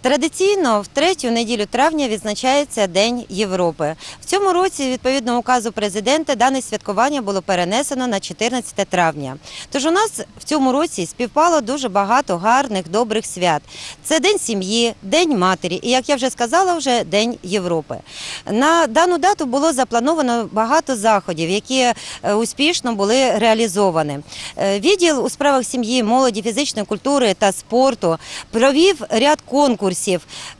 Традиційно в третю неділю травня відзначається День Європи. В цьому році, відповідно указу президента, дане святкування було перенесено на 14 травня. Тож у нас в цьому році співпало дуже багато гарних, добрих свят. Це День сім'ї, День матері і, як я вже сказала, вже День Європи. На дану дату було заплановано багато заходів, які е, успішно були реалізовані. Е, Відділ у справах сім'ї, молоді, фізичної культури та спорту провів ряд конкурсів,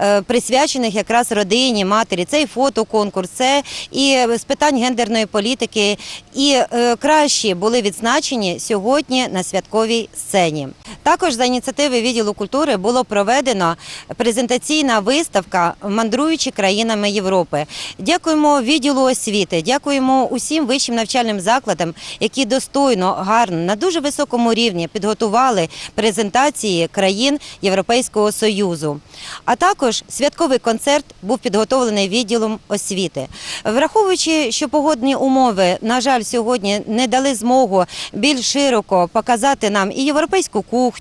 е, присвячених якраз родині, матері. Це і фотоконкурс, це і з питань гендерної політики. І е, кращі були відзначені сьогодні на святковій сцені. Також за ініціативи відділу культури було проведено презентаційна виставка Мандруючи країнами Європи. Дякуємо відділу освіти, дякуємо усім вищим навчальним закладам, які достойно, гарно, на дуже високому рівні підготували презентації країн Європейського Союзу. А також святковий концерт був підготовлений відділом освіти. Враховуючи, що погодні умови, на жаль, сьогодні не дали змогу більш широко показати нам і європейську кухню,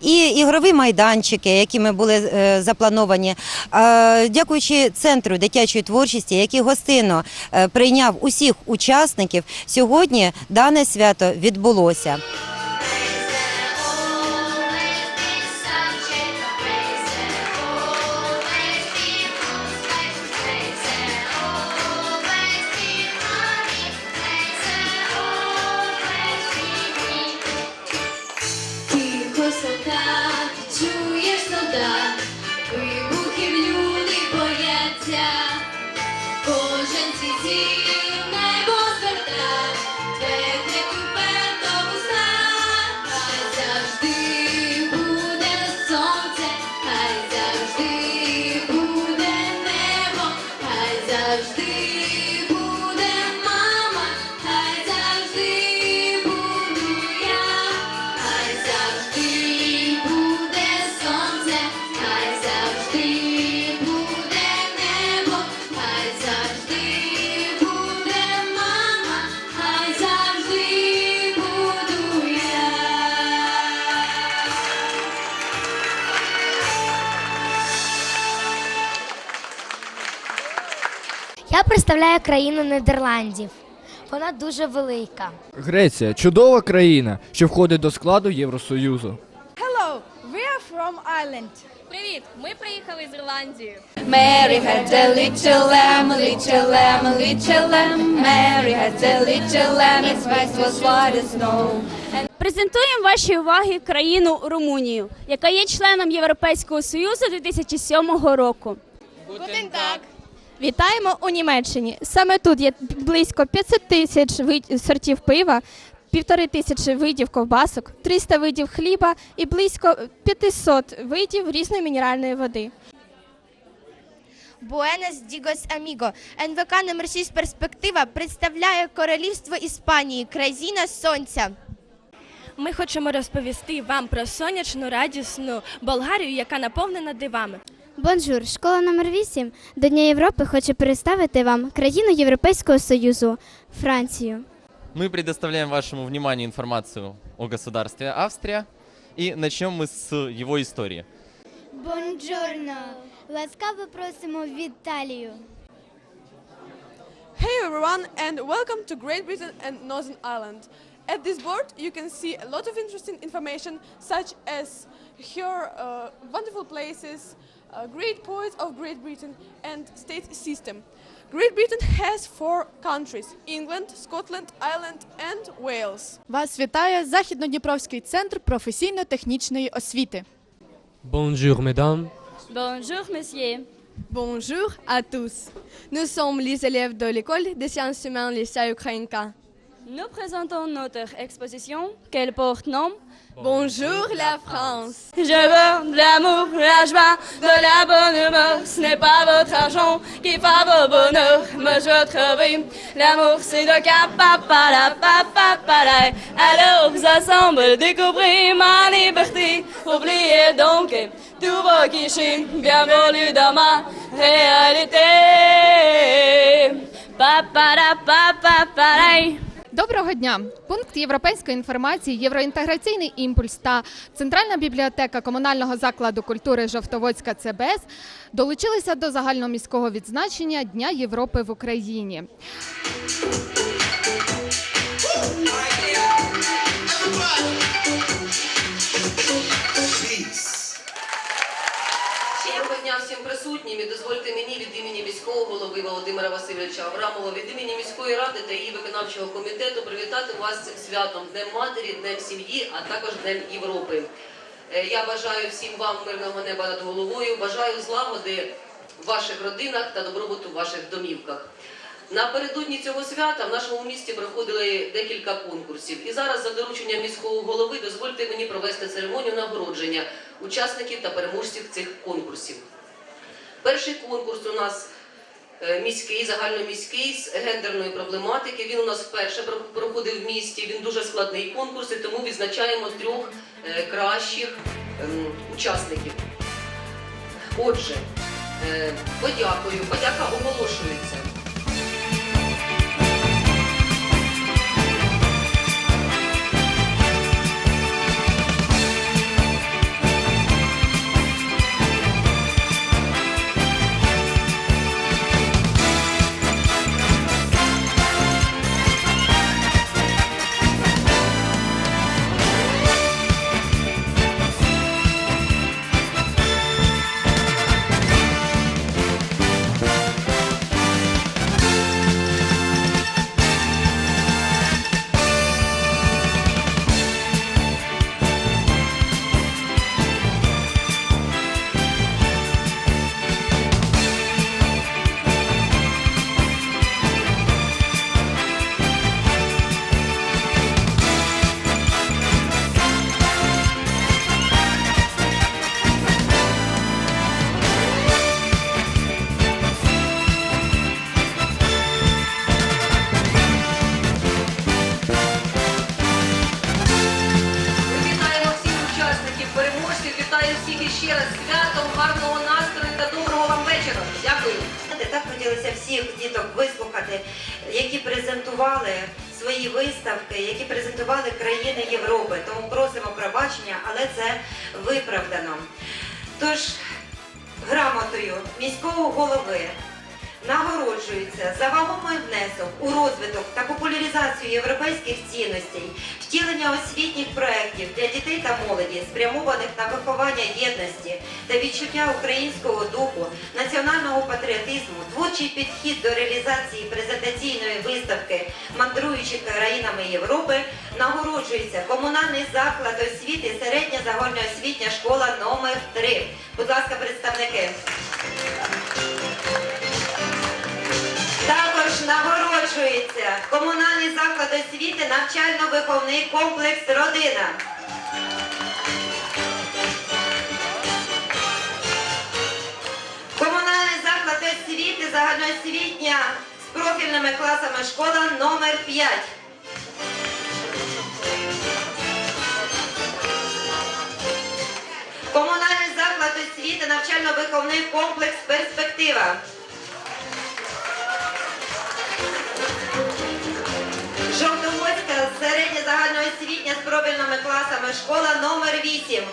і ігрові майданчики, якими були е, заплановані. Е, Дякуючи центру дитячої творчості, який гостинно е, прийняв усіх учасників, сьогодні дане свято відбулося. Я представляю країну Нідерландів. Вона дуже велика. Греція чудова країна, що входить до складу Євросоюзу. Hello, we are from Ireland. Привіт! Ми приїхали з Ірландії. Mary had a little lamb, little lamb, little lamb. Mary had a little lamb, its face was white as snow. Презентуємо вашій увазі країну Румунію, яка є членом Європейського Союзу 2007 року. Вітаємо у Німеччині. Саме тут є близько 500 тисяч сортів пива, півтори тисячі видів ковбасок, 300 видів хліба і близько 500 видів різної мінеральної води. Буенес Дігос Аміго. НВК номер 6 перспектива представляє королівство Іспанії, країна сонця. Ми хочемо розповісти вам про сонячну радісну Болгарію, яка наповнена дивами. Бонжур, школа номер 8 до Дня Європи хоче представити вам країну Європейського Союзу Францію. Мы предоставляем вашему вниманию информацию о государстве Австрия. И начнем мы с его истории. Бонжурно. Ласкаво просимо в Італію. Hey everyone, and welcome to Great Britain and Northern Ireland. At this board, you can see a lot of interesting information, such as her uh, wonderful places, uh, great poets of Great Britain, and state system. Great Britain has four countries England, Scotland, Ireland, and Wales. Вас вітає Західнодніпровський центр професійно-технічної освіти. Bonjour, mesdames. Bonjour, monsieur. Bonjour à tous. Nous sommes les élèves de l'école des sciences humaines lycée Ukrainka. Nous présentons notre exposition qu'elle porte nom Bonjour la France. Je veux de l'amour, la joie, de la bonne humeur. Ce n'est pas votre argent qui fait votre bonheur. Moi je veux l'amour, c'est de papa la papa la. Alors vous ensemble découvrez ma liberté. Oubliez donc tout vos clichés. Bienvenue dans ma réalité. Papa la papa. Доброго дня! Пункт європейської інформації, євроінтеграційний імпульс та Центральна бібліотека комунального закладу культури Жовтоводська ЦБС долучилися до загальноміського відзначення Дня Європи в Україні. Доброго дня присутнім і дозвольте мені від імені міського голови Володимира Васильовича Аврамова, від імені міської ради та її виконавчого комітету привітати вас цим святом Днем Матері, Днем сім'ї, а також Днем Європи. Е, Я бажаю всім вам мирного неба над головою, бажаю злагоди в ваших родинах та добробуту в ваших домівках. Напередодні цього свята в нашому місті проходили декілька конкурсів. І зараз, за дорученням міського голови, дозвольте мені провести церемонію нагородження учасників та переможців цих конкурсів. Перший конкурс у нас е, міський, загальноміський з гендерної проблематики. Він у нас вперше проходив в місті. Він дуже складний конкурс, і тому відзначаємо трьох е, кращих ем, учасників. Отже, е, подякую. Подяка оголошується. Іще раз святом, гарного настрою та доброго вам вечора. Дякую. Так хотілося всіх діток вислухати, які презентували свої виставки, які презентували країни Європи. Тому просимо пробачення, але це виправдано. Тож грамотою міського голови нагороджується за вагомий внесок у розвиток та популяризацію європейських цінностей, втілення освітніх проєктів для дітей та молоді, спрямованих на виховання єдності та відчуття українського духу, національного патріотизму, творчий підхід до реалізації презентаційної виставки мандруючи країнами Європи, нагороджується комунальний заклад освіти середня загальноосвітня школа номер 3 Будь ласка, представники. Комунальний заклад освіти навчально-виховний комплекс Родина. Комунальний заклад освіти загальноосвітня з профільними класами школа номер 5. Комунальний заклад освіти навчально-виховний комплекс Перспектива. Профільними школа номер 8.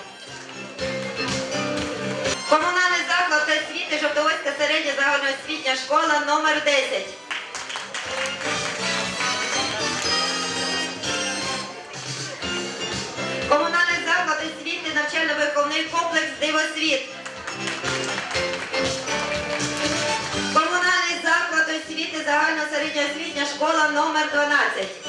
Комунальний заклад освіти Жовтоводська середня загальноосвітня школа номер 10. Комунальний заклад освіти навчально-виховний комплекс Дивосвіт. Комунальний заклад освіти загальна середньоосвітня школа номер 12.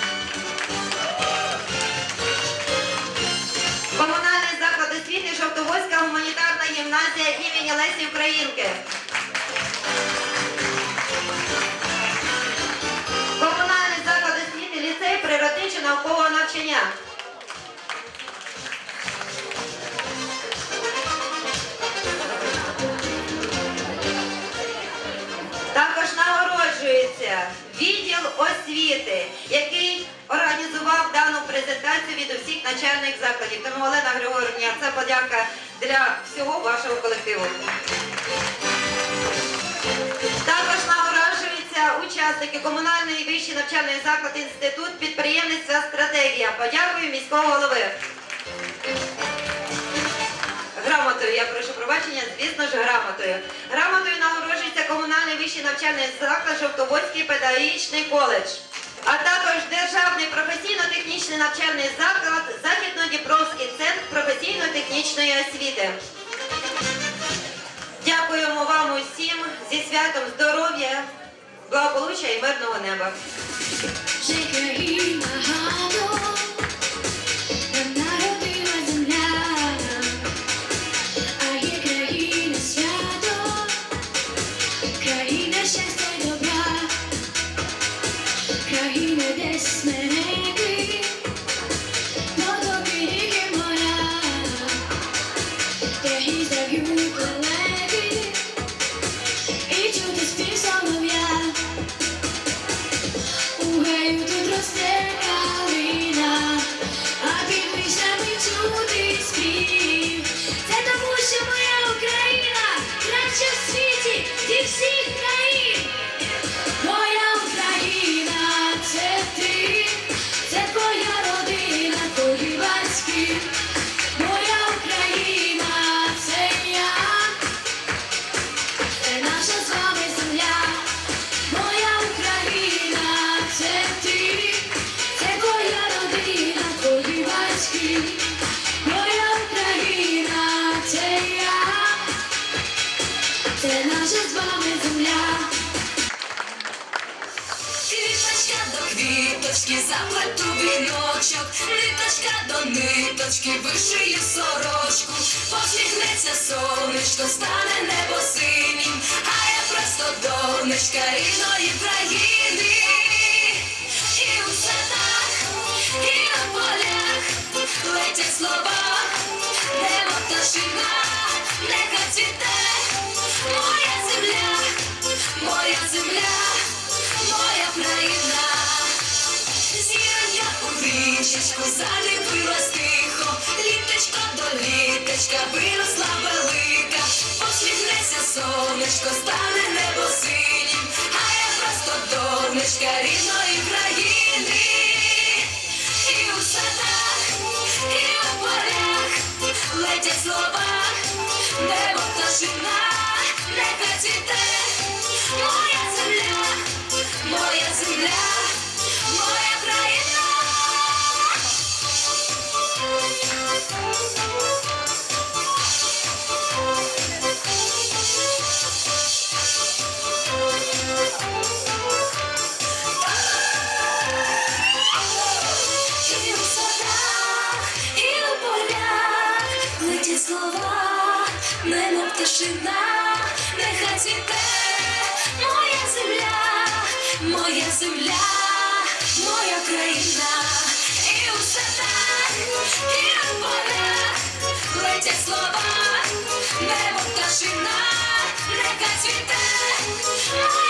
Заклад гуманітарна гімназія імені Лесі Українки. Подяка для всього вашого колективу. Також нагороджується учасник учасники комунальний вищий навчальний заклад інститут підприємництва стратегія. Подякую міського голови. Грамотою, я прошу пробачення, звісно ж, грамотою. Грамотою нагороджується комунальний вищий навчальний заклад Жовтоводський педагогічний коледж, а також Державний професійно-технічний навчальний заклад Західно-Дніпровський центр професійно-технічної освіти. Дякуємо вам усім зі святом здоров'я, благополуччя і мирного неба. Квіточки, заплету віночок, ниточка до ниточки, вишию сорочку, посміхнеться сонечко, стане небо синім, а я просто донечка рідної країни. Річечку заліпилась тихо, літочка до літочка виросла велика, посміхнеться сонечко, стане небо синім, а я просто донечка рідної країни. Цвіте. Моя земля, моя земля, моя країна. І у садах, і у полях летять слова, небо пташина, нехай цвіте. Моя